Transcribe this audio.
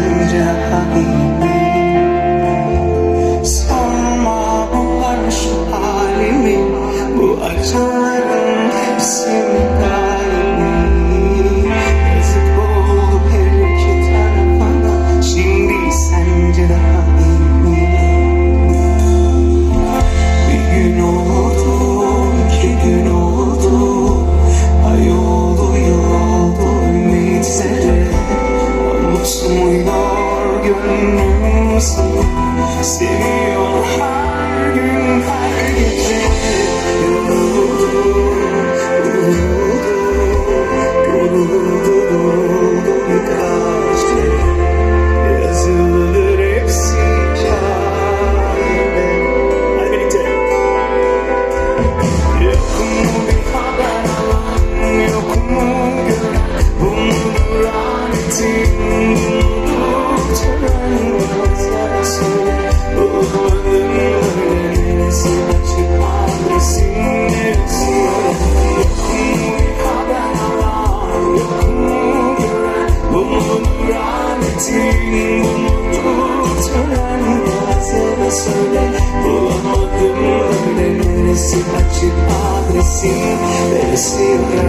sence habibi. Sorma bunlar şu halimi. Bu acı musun? Seviyor her Yakın bir haber siempre, siempre.